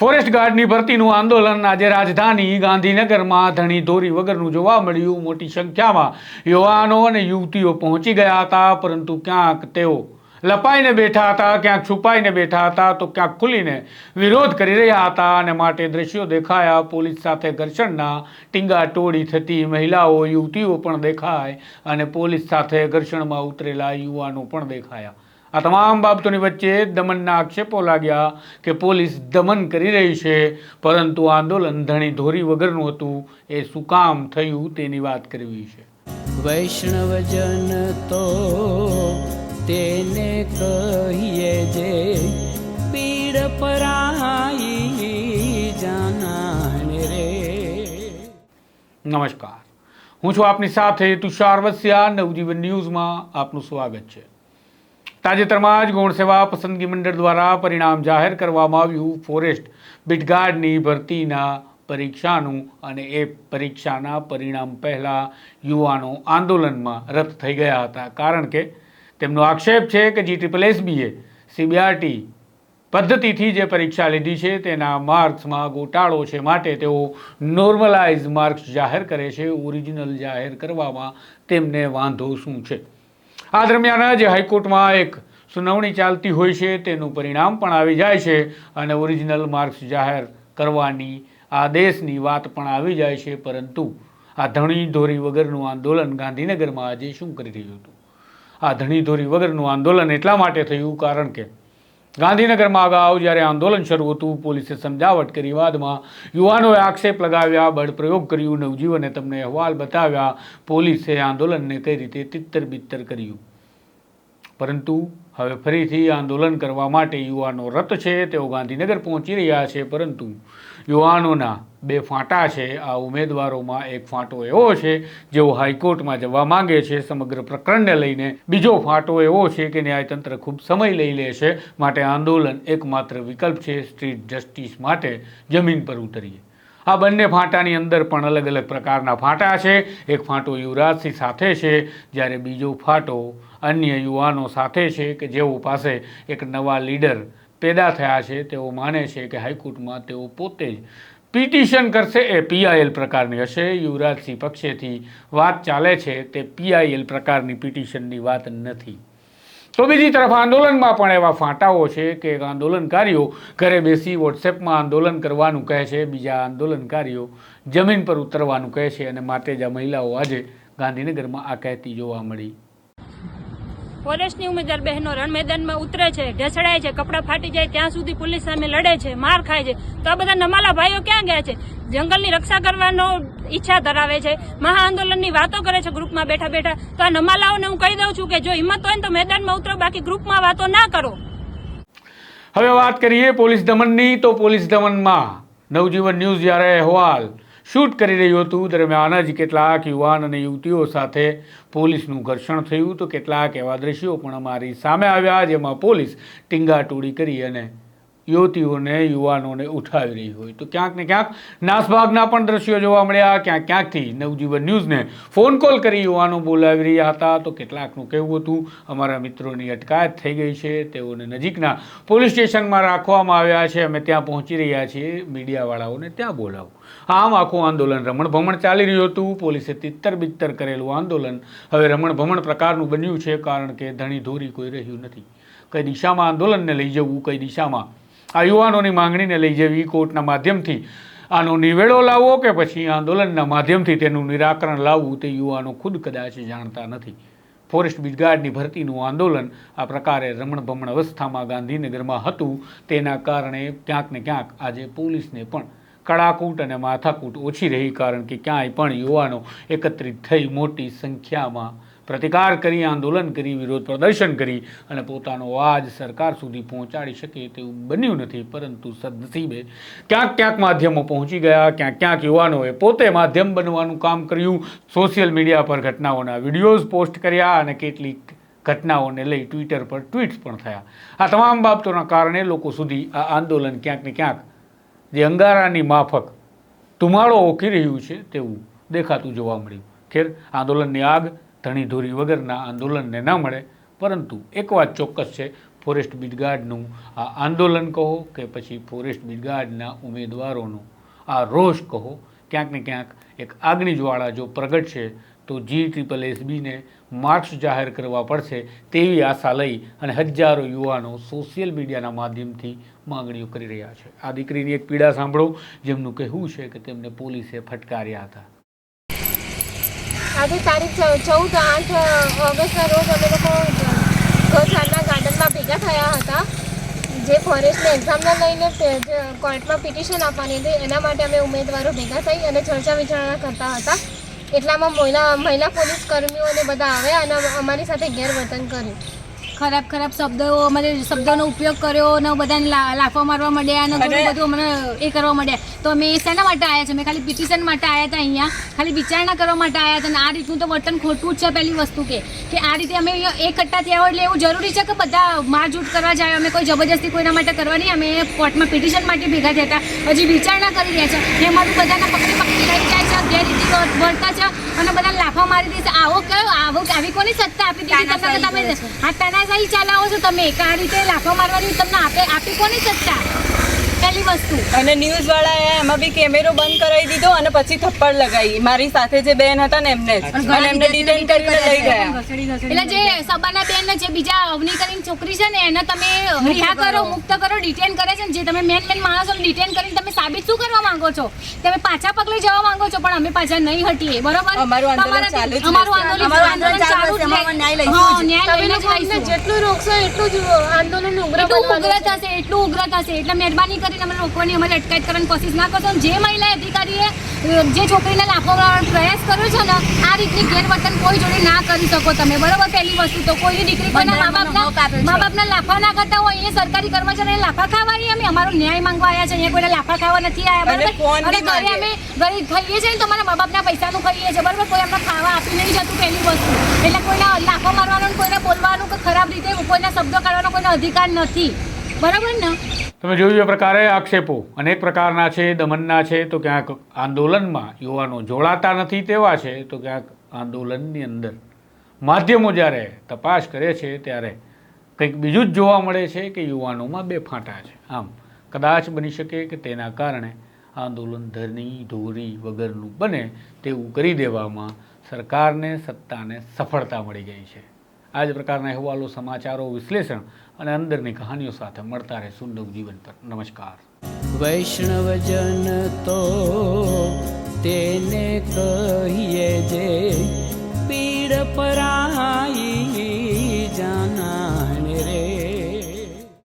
Forest ગાર્ડની ભરતીનું આંદોલન આજે રાજધાની ગાંધીનગરમાં ધણી ધોરી વગરનું જોવા મળ્યું. મોટી સંખ્યામાં યુવાનો અને યુવતીઓ પહોંચી ગયા હતા, પરંતુ ક્યાંક તેઓ લપાઈને બેઠા હતા, ક્યાંક છુપાઈને બેઠા હતા, તો ક્યાંક ખુલીને વિરોધ કરી રહ્યા હતા અને માટે દ્રશ્યો દેખાયા. પોલીસ સાથે ઘર્ષણના ટીંગા ટોળી થતી મહિલાઓ, યુવતીઓ પણ દેખાય અને પોલીસ સાથે ઘર્ષણમાં ઉતરેલા યુવાનો પણ દેખાયા. આ તમામ બાબતોની વચ્ચે દમનના આક્ષેપો લાગ્યા કે પોલીસ દમન કરી રહી છે પરંતુ આંદોલન ધણી ધોરી વગરનું હતું. એ શું કામ થયું તેની વાત કરવી છે. વૈષ્ણવજન તો તેને કહીએ જે પીડ પરાઈ જાનાને રે. નમસ્કાર. હું છું આપની સાથે તુષાર વસ્યા નવજીવન ન્યૂઝમાં આપનું સ્વાગત છે. તાજેતરમાં જ ગૌણ સેવા પસંદગી મંડળ દ્વારા પરિણામ જાહેર કરવામાં આવ્યું. ફોરેસ્ટ બિટગાર્ડની ભરતીના પરીક્ષાનું અને એ પરીક્ષાના પરિણામ પહેલાં યુવાનો આંદોલનમાં રદ થઈ ગયા હતા. કારણ કે તેમનો આક્ષેપ છે કે જી ટ્રિપલ એસબીએ સીબીઆરટી પદ્ધતિથી જે પરીક્ષા લીધી છે તેના માર્ક્સમાં ગોટાળો છે માટે તેઓ નોર્મલાઇઝ માર્ક્સ જાહેર કરે છે. ઓરિજિનલ જાહેર કરવામાં તેમને વાંધો શું છે? આ દરમિયાન જ હાઈકોર્ટમાં એક સુનાવણી ચાલતી હોય છે, તેનું પરિણામ પણ આવી જાય છે અને ઓરિજિનલ માર્ક્સ જાહેર કરવાની આદેશની વાત પણ આવી જાય છે, પરંતુ આ ધણી ધોરી વગરનું આંદોલન ગાંધીનગરમાં આજે શું કરી રહ્યું હતું? આ ધણી ધોરી વગરનું આંદોલન એટલા માટે થયું કારણ કે ગાંધીનગરમાં અગાઉ જ્યારે આંદોલન શરૂ હતું, પોલીસે સમજાવટ કરી વાદમાં યુવાનોએ આક્ષેપ લગાવ્યા બળપ્રયોગ કર્યું, નવજીવને તમને અહેવાલ બતાવ્યા. પોલીસે આંદોલનને કઈ રીતે તિત્તર બિત્તર કર્યું? પરંતુ હવે ફરીથી આંદોલન કરવા માટે યુવાનો રત છે, તેઓ ગાંધીનગર પહોંચી રહ્યા છે, પરંતુ યુવાનોના બે ફાંટા છે. આ ઉમેદવારોમાં એક ફાંટો એવો છે, જેઓ હાઈકોર્ટમાં જવા માંગે છે. સમગ્ર પ્રકરણને લઈને બીજો ફાંટો એવો છે કે ન્યાયતંત્ર ખૂબ સમય લઈ લે છે. માટે આંદોલન એકમાત્ર વિકલ્પ છે, સ્ટ્રીટ જસ્ટિસ માટે જમીન પર ઉતરીએ. આ બંને ફાંટાની અંદર પણ અલગ અલગ પ્રકારના ફાંટા છે. એક ફાંટો યુવરાજસિંહ સાથે છે, જ્યારે બીજો ફાંટો અન્ય યુવાનો સાથે છે કે જેઓ પાસે એક નવા લીડર પેદા થયા છે, તેઓ માને છે કે હાઈકોર્ટમાં તેઓ પોતે જ પિટિશન કરશે. એ પીઆઈએલ પ્રકારની હશે. યુવરાજસિંહ પક્ષેથી વાત ચાલે છે, તે પીઆઈએલ પ્રકારની પિટિશનની વાત નથી. તો બીજી તરફ આંદોલનમાં પણ એવા ફાંટાઓ છે કે આંદોલનકારીઓ ઘરે બેસી વોટ્સએપમાં આંદોલન કરવાનું કહે છે, બીજા આંદોલનકારીઓ જમીન પર ઉતરવાનું કહે છે અને માટે જ આ મહિલાઓ આજે ગાંધીનગરમાં આ કહેતી જોવા મળી. ફોરેસ્ટની ઉમેદવાર બહેનો રણ મેદાનમાં ઉતરે છે, ઢસડાય છે, કપડાં ફાટી જાય, ત્યાં સુધી પોલીસ સામે લડે છે, માર ખાય છે. તો આ બધા નમાલા ભાઈઓ ક્યાં ગયા છે? જંગલની રક્ષા કરવાનો ઈચ્છા ધરાવે છે, મહા આંદોલનની વાતો કરે છે ગ્રુપમાં બેઠા બેઠા. તો આ નમાલાઓને હું કહી દઉં છું કે જો હિંમત હોય ને તો મેદાનમાં ઉતરો, બાકી ગ્રુપમાં વાતો ના કરો. હવે વાત કરીએ પોલીસ દમનની, તો પોલીસ દમનમાં નવજીવન ન્યૂઝ જ્યારે અહેવાલ શૂટ કરી રહ્યું હતું. દરમિયાન જ કેટલાક યુવાન અને યુવતીઓ સાથે પોલીસનું ઘર્ષણ થયું તો કેટલાક એવા દ્રશ્યો પણ અમારી સામે આવ્યા, જેમાં પોલીસ ટીંગાટોળી કરી અને યુવતીઓને, યુવાનોને ઉઠાવી રહી હોય. તો ક્યાંક ને ક્યાંક નાસભાગના પણ દ્રશ્યો જોવા મળ્યા. ક્યાંક ક્યાંકથી નવજીવન ન્યૂઝને ફોન કોલ કરી યુવાનો બોલાવી રહ્યા હતા. તો કેટલાકનું કહેવું હતું, અમારા મિત્રોની અટકાયત થઈ ગઈ છે. તેઓને નજીકના પોલીસ સ્ટેશનમાં રાખવામાં આવ્યા છે. અમે ત્યાં પહોંચી રહ્યા છીએ. મીડિયાવાળાઓને ત્યાં બોલાવો. આમ આખું આંદોલન રમણભમણ ચાલી રહ્યું હતું. પોલીસે તિત્તર બિત્તર કરેલું આંદોલન હવે રમણભમણ પ્રકારનું બન્યું છે, કારણ કે ધણી ધોરી કોઈ રહ્યું નથી. કઈ દિશામાં આંદોલનને લઈ જવું, કઈ દિશામાં આ યુવાનોની માંગણીને લઈ જવી કોર્ટના માધ્યમથી આનો નિવેડો લાવવો કે પછી આંદોલનના માધ્યમથી તેનું નિરાકરણ લાવવું તે યુવાનો ખુદ કદાચ જાણતા નથી. ફોરેસ્ટ બીજગાર્ડની ભરતીનું આંદોલન આ પ્રકારે રમણભમણ અવસ્થામાં ગાંધીનગરમાં હતું. તેના કારણે ક્યાંક ને ક્યાંક આજે પોલીસને પણ કડાકૂટ અને માથાકૂટ ઓછી રહી કારણ કે ક્યાંય પણ યુવાનો એકત્રિત થઈ મોટી સંખ્યામાં પ્રતિકાર કરી, આંદોલન કરી, વિરોધ પ્રદર્શન કરી અને પોતાનો અવાજ સરકાર સુધી પહોંચાડી શકે તેવું બન્યું નથી. પરંતુ સદનસીબે ક્યાંક ક્યાંક માધ્યમો પહોંચી ગયા, ક્યાંક ક્યાંક યુવાનોએ પોતે માધ્યમ બનવાનું કામ કર્યું. સોશિયલ મીડિયા પર ઘટનાઓના વિડીયોઝ પોસ્ટ કર્યા અને કેટલીક ઘટનાઓને લઈ ટ્વિટર પર ટ્વીટ્સ પણ થયા. આ તમામ બાબતોના કારણે લોકો સુધી આ આંદોલન ક્યાંક ને ક્યાંક જે અંગારાની માફક ધુમાડો ઓકી રહ્યું છે તેવું દેખાતું જોવા મળ્યું. ખેર, આંદોલનની આગ ધણી ધોરી વગરના આંદોલનને ન મળે, પરંતુ એક વાત ચોક્કસ છે, ફોરેસ્ટ બિડગાર્ડનું આ આંદોલન કહો કે પછી ફોરેસ્ટ બિડગાર્ડના ઉમેદવારોનું આ રોષ કહો, ક્યાંક ને ક્યાંક એક આગની જ્વાળા જો પ્રગટશે તો જી ટ્રિપલ એસબીને માર્ક્સ જાહેર કરવા પડશે તેવી આશા લઈ અને હજારો યુવાનો સોશિયલ મીડિયાના માધ્યમથી માંગણીઓ કરી રહ્યા છે. આ દીકરીની એક પીડા સાંભળો, જેમનું કહેવું છે કે તેમને પોલીસે ફટકાર્યા હતા. આજે તારીખ ચૌદ, આઠ ઓગસ્ટના રોજ અમે લોકો ગૌશાળના ગાર્ડનમાં ભેગા થયા હતા. જે ફોરેસ્ટની એક્ઝામને લઈને કોર્ટમાં પિટિશન આપવાની હતી, એના માટે અમે ઉમેદવારો ભેગા થઈ અને ચર્ચા વિચારણા કરતા હતા. એટલામાં મહિલા મહિલા પોલીસ કર્મીઓને બધા આવ્યા અને અમારી સાથે ગેરવર્તન કર્યું. ખરાબ ખરાબ શબ્દો અમારે શબ્દોનો ઉપયોગ કર્યો અને બધાને લા- લાફા મારવા મળ્યા અને બધું અમને એ કરવા માંડ્યા. તો અમે શેના માટે આવ્યા છે? અમે ખાલી પિટિશન માટે આવ્યા હતા અહીંયા. ખાલી વિચારણા કરવા માટે આવ્યા હતા અને આ રીતનું તો વર્તન ખોટું જ છે પહેલી વસ્તુ કે કે આ રીતે અમે એકઠા થયા એટલે એવું જરૂરી છે કે બધા મારઝૂટ કરવા જાય? અમે કોઈ જબરજસ્તી કોઈના માટે કરવા નહીં. અમે કોર્ટમાં પિટિશન માટે ભેગા થયા હતા. હજી વિચારણા કરી રહ્યા છે. એ અમારું બધાના પકડી પકડી જાય છે ગેરરીતિ છે અને બધા લાફા મારી દે છે. આવો કયો? આવો આવી કોની સત્તા આપી દીધી તમને કે તમે આ તાનાશાહી ચલાવો છો તમે. આ રીતે લાફા મારવાની તમને આપે આપી કોની સત્તા? પહેલી વસ્તુ. અને ન્યૂઝ વાળાએ એમાં બી કેમેરો બંધ કરાવી દીધો અને પછી થપ્પડ લગાવી મારી સાથે જે બેન હતા ને એમને જ. અને એમને ડિટેન કરીને લઈ ગયા. એટલે જે સબાના બેન ને જે બીજા અવની કરીને છોકરી છે ને એને તમે રિહા કરો. મુક્ત કરો ડિટેન કરે છે ને જે તમે મેન મેન માણસો ડિટેન કરીને તમે સાબિત શું કરવા માંગો છો? તમે પાછા પગલે જવા માંગો છો પણ અમે પાછા નહીં હટીએ. બરોબર? અમારું આંદોલન ચાલુ અમારું. આંદોલન અમારું આંદોલન આંદોલન ચાલુ છે. ન્યાય લઈશું. જેટલું રોકશો એટલું જ આંદોલન ઉગ્ર એટલું ઉગ્ર થશે એટલું ઉગ્ર થશે. એટલે મહેરબાની કરીને અમે લોકોની અમારે અટકાયત કરવાની કોશિશ ના કરશો. જે મહિલા અધિકારીએ જે છોકરીને લાફવાનો મારવાનો પ્રયાસ કર્યો છે ને આ રીતની ગેરવર્તન કોઈ જોડે ના કરી શકો તમે. બરોબર? પહેલી વસ્તુ તો કોઈની દીકરી કોઈના મા બાપના મા બાપના લાફા ના કરતા હોય એ સરકારી કર્મચારીને લાફા ખાવા આવીએ અમે અમારો ન્યાય માંગવા આવ્યા છે. અહીંયા કોઈને લાફા ખાવા નથી આવ્યા બરાબર? અને ઘરે અમે ગરીબ ખાઈએ છીએ ને તો અમારા મા બાપના પૈસાનું ખાઈએ છીએ બરોબર? કોઈ અમને ખાવા આપી નહીં જતું પહેલી વસ્તુ. એટલે કોઈના લાફો મારવાનો કોઈને બોલવાનું કે ખરાબ રીતે કોઈના શબ્દો કાઢવાનો કોઈનો અધિકાર નથી. બરાબર ને? તમે જોયું એ પ્રકારે આક્ષેપો. અનેક પ્રકારના છે, દમનના છે, તો ક્યાંક આંદોલનમાં યુવાનો જોડાતા નથી તેવા છે, તો ક્યાંક આંદોલનની અંદર માધ્યમો જ્યારે તપાસ કરે છે, ત્યારે કંઈક બીજું જ જોવા મળે છે કે યુવાનોમાં બે ફાંટા છે. આમ, કદાચ બની શકે કે તેના કારણે આંદોલન ધરની ધોરી વગરનું બને તેવું કરી દેવામાં સરકારને સત્તાને સફળતા મળી ગઈ છે. આ જ પ્રકારના અહેવાલો, સમાચારો, વિશ્લેષણ અને અંદરની કહાનીઓ સાથે મળતા રહેશું નવજીવન પર. નમસ્કાર. વૈષ્ણવજન તો તેને કહીએ જે પીડ પરાઈ